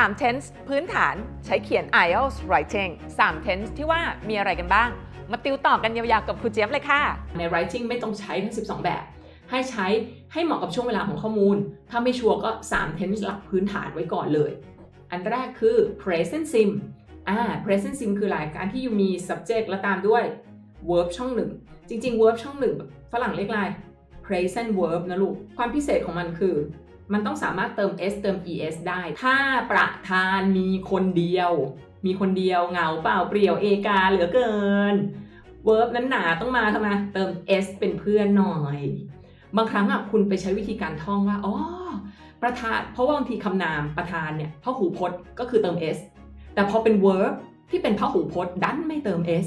3 tense พื้นฐานใช้เขียน IELTS writing 3 tense ที่ว่ามีอะไรกันบ้าง มาติวต่อกันยาวๆกับครูเจี๊ยบเลยค่ะ ใน writing ไม่ต้องใช้ทั้ง 12 แบบ ให้ใช้ให้เหมาะกับช่วงเวลาของข้อมูล ถ้าไม่ชัวร์ก็ 3 tense หลักพื้นฐานไว้ก่อนเลย อันแรกคือ present sim อ่า present sim คืออะไรการที่อยู่มี subject แล้วตามด้วย verb ช่องหนึ่งจริงๆ verb ช่องหนึ่งฝรั่งเรียกอะไร present verb นะลูก ความพิเศษของมันคือ มันต้องสามารถเติม s เติม es ได้ ถ้าประธานมีคนเดียว มีคนเดียวเหงาเปล่าเปลี่ยวเอกาเหลือเกิน verb นั้นหนาต้องมาทำไมเติม s เป็นเพื่อนหน่อย บางครั้งอะคุณไปใช้วิธีการท่องว่าอ๋อประธาน เพราะว่าบางทีคำนามประธานเนี่ยพหูพจน์ก็คือเติม s แต่พอเป็น verb ที่เป็นพหูพจน์ดันไม่เติม s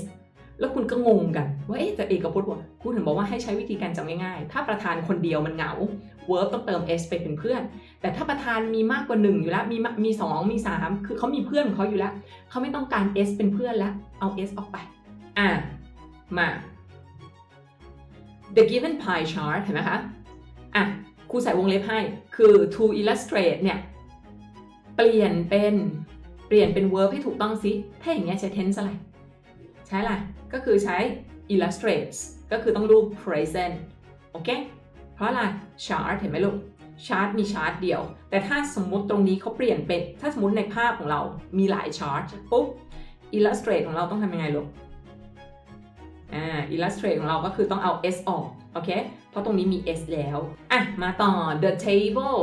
แล้วคุณก็งงกันว่าเอ๊ะจะเอกพจน์วะคุณถึงบอกว่าให้ใช้วิธีการจำง่ายๆ ถ้าประธานคนเดียวมันเหงา verb ต้องเติม s ไปเป็นเพื่อน แต่ถ้าประธานมีมากกว่าหนึ่งอยู่แล้ว มีมมีสองมีสามคือเขามีเพื่อนของเขาอยู่แล้ว เขาไม่ต้องการ s เป็นเพื่อนแล้ว เอา s ออกไป อะ มา the given pie chart เห็นไหมคะ อะ ครูใส่วงเล็บให้ คือ to illustrate เนี่ย เปลี่ยนเป็น เปลี่ยนเป็น verb ให้ถูกต้องสิ ถ้าอย่างเงี้ยใช้ tense อะไร ใช้อะไร ก็คือใช้ illustrates ก็คือต้องรูป present โอเค เพราะอะไร chart เห็นไหมลูก chart มี chart เดียว แต่ถ้าสมมุติตรงนี้เขาเปลี่ยนเป็น ถ้าสมมติในภาพของเรามีหลาย chart ปุ๊บ illustrate ของเราต้องทำยังไงลูก อ่า illustrate ของเราก็คือต้องเอา s ออก โอเค เพราะตรงนี้มี s แล้ว อะ มาต่อ the table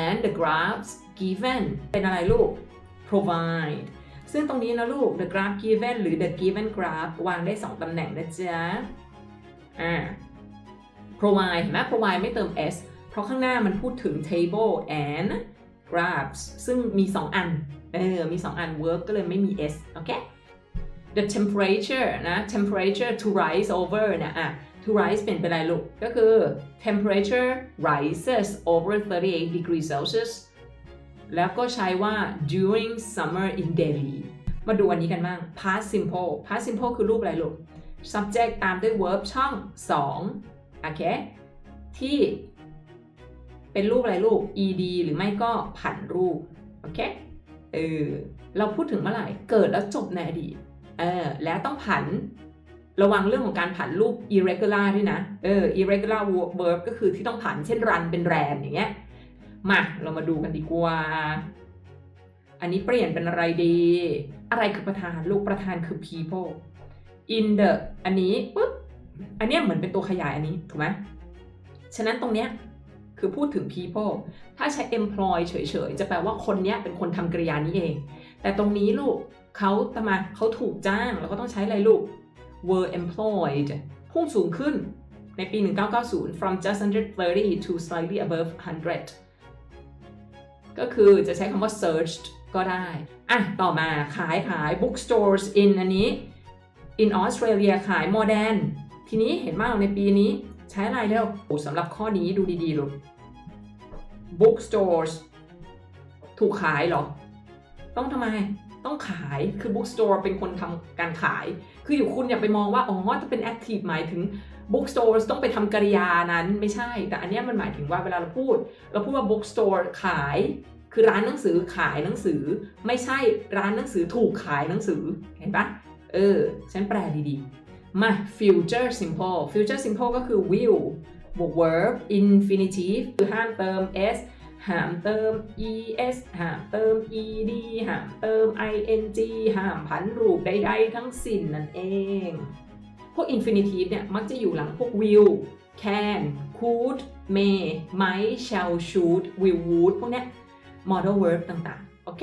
and the graphs given เป็นอะไรลูก provide ซึ่งตรงนี้นะลูก the graph given หรือ the given graph วางได้ 2 ตำแหน่งนะจ๊ะอ่า provide เห็นไหม provide ไม่เติม s เพราะข้างหน้ามันพูดถึง table and graphs ซึ่งมี 2 อัน เออ มี 2 อัน verb ก็เลยไม่มี s โอเค the temperature นะ temperature to rise over นี่ยอะ to rise เป็นเป็นอะไรลูก ก็คือ temperature rises over 38 degrees Celsius แล้วก็ใช้ว่า during summer in Delhi มาดูอันนี้กันบ้าง past simple past simple คือรูปอะไรลูก subject ตามด้วย verb ช่อง 2 โอเค ที่เป็นรูปอะไรลูก ed หรือไม่ก็ผันรูป โอเค เออ เราพูดถึงเมื่อไหร่ เกิดแล้วจบในอดีต เออ แล้วต้องผัน ระวังเรื่องของการผันรูป irregular ด้วยนะ เออ irregular verb ก็คือที่ต้องผัน เช่น run เป็น ran อย่างเงี้ย มาเรามาดูกันดีกว่า อันนี้เปลี่ยนเป็นอะไรดี อะไรคือประธานลูกประธานคือ people in the อันนี้ปุ๊บอันเนี้ยเหมือนเป็นตัวขยายอันนี้ ถูกไหมฉะนั้นตรงเนี้ยคือพูดถึง people ถ้าใช้ employ เฉยๆ จะแปลว่าคนเนี้ยเป็นคนทำกริยานี้เอง แต่ตรงนี้ลูกเขาทำไมเขาถูกจ้างแล้วก็ต้องใช้อะไรลูก were employed พุ่งสูงขึ้นในปี 1990 from just under 30 to slightly above 100 ก็คือจะใช้คำว่า searched ก็ได้ อะ ต่อมาขายขาย bookstores in อันนี้ in Australia ขาย modern ทีนี้เห็นมากในปีนี้ใช้อะไรเร็วโอ้สำหรับข้อนี้ดูดีๆลูก bookstores ถูกขายหรอ ต้องทำไม ต้องขาย คือ bookstore เป็นคนทำการขาย คืออยู่คุณอย่าไปมองว่า อ๋อจะเป็น active หมายถึง bookstores ต้องไปทำกริยานั้นไม่ใช่ แต่อันนี้มันหมายถึงว่าเวลาเราพูด เราพูดว่า bookstore ขาย คือร้านหนังสือขายหนังสือ ไม่ใช่ร้านหนังสือถูกขายหนังสือเห็นปะเออ ฉันแปลดีๆ มา future simple future simple ก็คือ will บวก verb infinitive คือห้ามเติม s ห้ามเติม es ห้ามเติม ed ห้ามเติม ing ห้ามผันรูปใดๆทั้งสิ้นนั่นเอง พวก infinitive เนี่ยมักจะอยู่หลังพวก will can could may might shall should will would พวกเนี้ย model verb ต่างๆ โอเค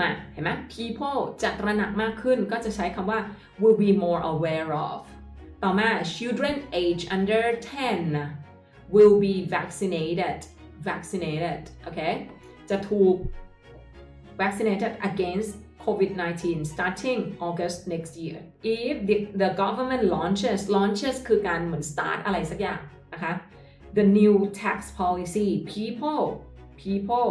มา เห็นไหม people จะตระหนักมากขึ้นก็จะใช้คำว่า will be more aware of ต่อมา children age under 10 will be vaccinated vaccinated โอเค จะถูก vaccinated against COVID-19 starting August next year if the, the government launches launches คือการเหมือน start อะไรสักอย่างนะคะ the new tax policy people people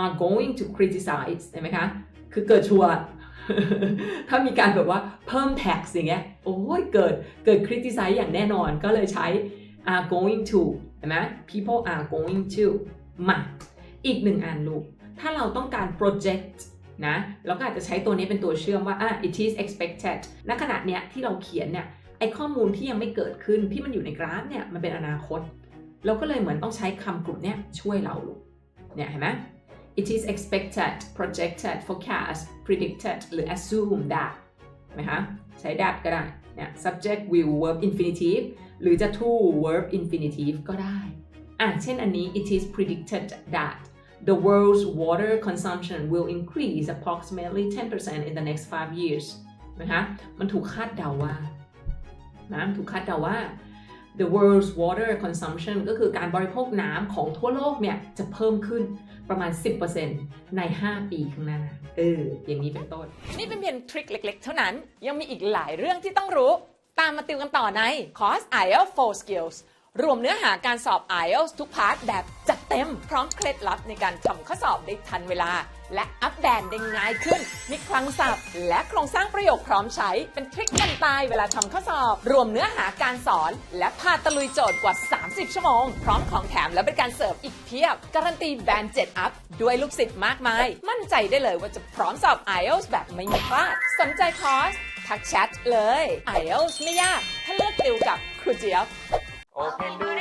are going to criticize เห็นไหมคะ คือเกิดชัวร์ถ้ามีการแบบว่าเพิ่ม tax อย่างเงี้ย โอ้ยเกิดเกิด criticize อย่างแน่นอน ก็เลยใช้ are going to เห็นไหม people are going to มา อีกหนึ่งอันลูก ถ้าเราต้องการ project นะเราก็อาจจะใช้ตัวนี้เป็นตัวเชื่อมว่าอะ it is expected ณขณะเนี้ยที่เราเขียนเนี่ยไอข้อมูลที่ยังไม่เกิดขึ้นที่มันอยู่ในกราฟเนี่ยมันเป็นอนาคต เราก็เลยเหมือนต้องใช้คำกลุ่มเนี้ยช่วยเราลูกเนี่ยเห็นไหม it is expected projected forecast predicted หรือ assume that ไหมคะใช้ that ก็ได้เนี่ย subject will verb infinitive หรือจะ to verb infinitive ก็ได้อะเช่นอันนี้ it is predicted that the world's water consumption will increase approximately 10% in the next five years นะคะมันถูกคาดเดาว่านะมันถูกคาดเดาว่า the world's water consumption ก็คือการบริโภคน้ำของทั่วโลกเนี่ย จะเพิ่มขึ้นประมาณ 10%ใน 5 ปีข้างหน้า เออ อย่างนี้เป็นต้น นี่เป็นเพียงทริคเล็ก ๆ เท่านั้น ยังมีอีกหลายเรื่องที่ต้องรู้ ตามมาติวกันต่อในคอร์ส IELTS 4 Skills รวมเนื้อหาการสอบ IELTS ทุกพาร์ทแบบจัด เต็ม พร้อมเคล็ดลับในการทำข้อสอบได้ทันเวลา และอัปแดนได้ง่ายขึ้น มีคลังศัพท์ และโครงสร้างประโยคพร้อมใช้เป็นทริคกันตายเวลาทำข้อสอบ รวมเนื้อหาการสอน และพาตะลุยโจทย์กว่า 30 ชั่วโมง พร้อมของแถมและบริการเสิร์ฟอีกเพียบ การันตีแบรนด์7 up ด้วยลูกศิษย์มากมาย มั่นใจได้เลยว่าจะพร้อมสอบ IELTS แบบไม่มีพลาดสนใจคอร์สทักแชทเลย IELTS ไม่ยากถ้าเลือกติวกับครูเจี๊ยบ Open